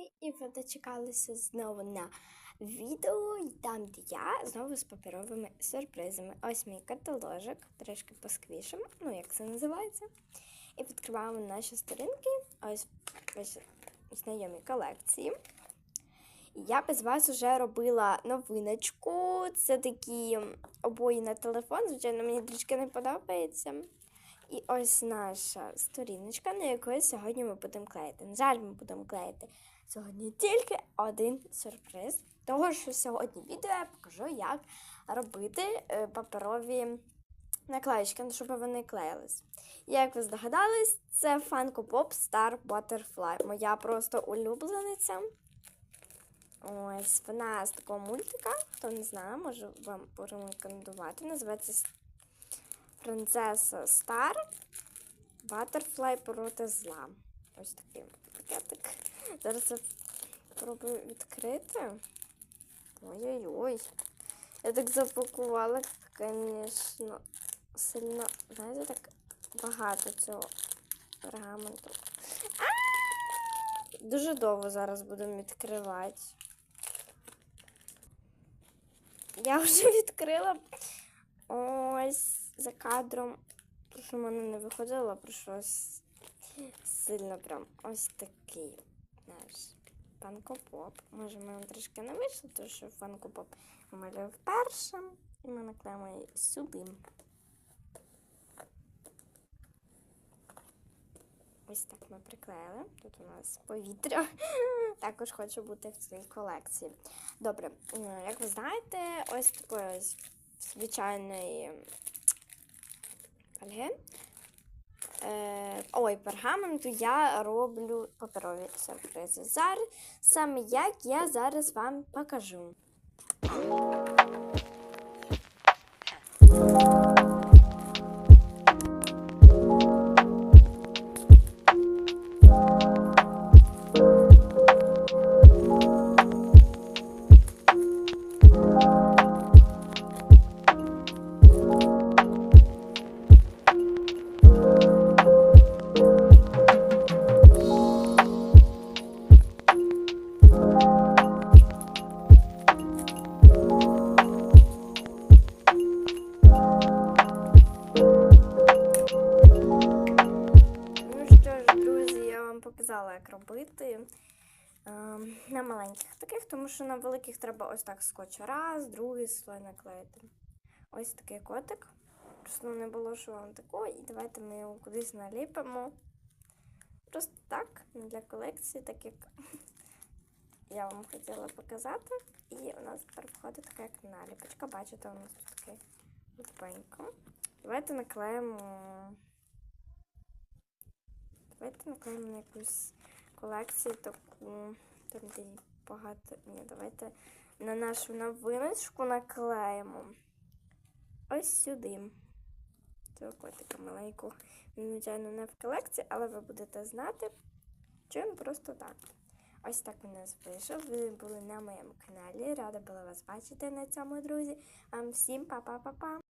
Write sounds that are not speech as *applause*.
друзі, і ви дочекалися знову на відео, там, де я знову з паперовими сюрпризами. Ось мій каталожик, трішки посквішимо, ну як це називається. І відкриваємо наші сторінки. Ось знайомі колекції. Я без вас вже робила новиночку. Це такі обої на телефон. Звичайно, мені трішки не подобається. І ось наша сторіночка, на якої сьогодні ми будемо клеїти. На жаль, ми будемо клеїти сьогодні тільки один сюрприз. Того, що сьогодні відео я покажу, як робити е, паперові наклеїчки, ну, щоб вони клеїлись. Як ви здогадались, це Funko Pop Star Butterfly. Моя просто улюблениця. Ось вона з такого мультика. Хто не знає, можу вам порекомендувати. Називається Принцеса Стар Butterfly проти зла. Ось такий пакетик. Зараз я спробую відкрити. Ой-ой-ой. Я так запакувала, звісно, сильно, знаєте, так багато цього пергаменту. Дуже довго зараз будемо відкривати. Я вже *laughs* відкрила ось за кадром. Що в мене не виходило, прийшлось сильно прям ось такий наш фанкопоп. Може, в мене трішки не вийшло, тому що фанкопоп я малюю вперше. І ми наклеїмо її сюди. Ось так ми приклеїли. Тут у нас повітря. *laughs* Також хочу бути в цій колекції. Добре, як ви знаєте, ось такої звичайної фольги. Е, ой, пергаменту я роблю паперові сюрпризи. Зараз саме як я зараз вам покажу. Показала, як робити. Ем, на маленьких таких, тому що на великих треба ось так скотч раз, другий слой наклеїти. Ось такий котик. Просто не було що вам такого. І давайте ми його кудись наліпимо. Просто так, для колекції, так як *laughs* я вам хотіла показати. І у нас тепер входить така як наліпочка. Бачите, у нас тут таке лупенько. Давайте наклеїмо. Давайте наклеїмо на якусь колекцію таку. Там де багато. Ні, давайте на нашу новиночку наклеїмо. Ось сюди. Цього котика маленького. Він, звичайно, не в колекції, але ви будете знати, що просто так. Ось так у нас вийшов. Ви були на моєму каналі. Рада була вас бачити на цьому, друзі. Всім па-па-па-па!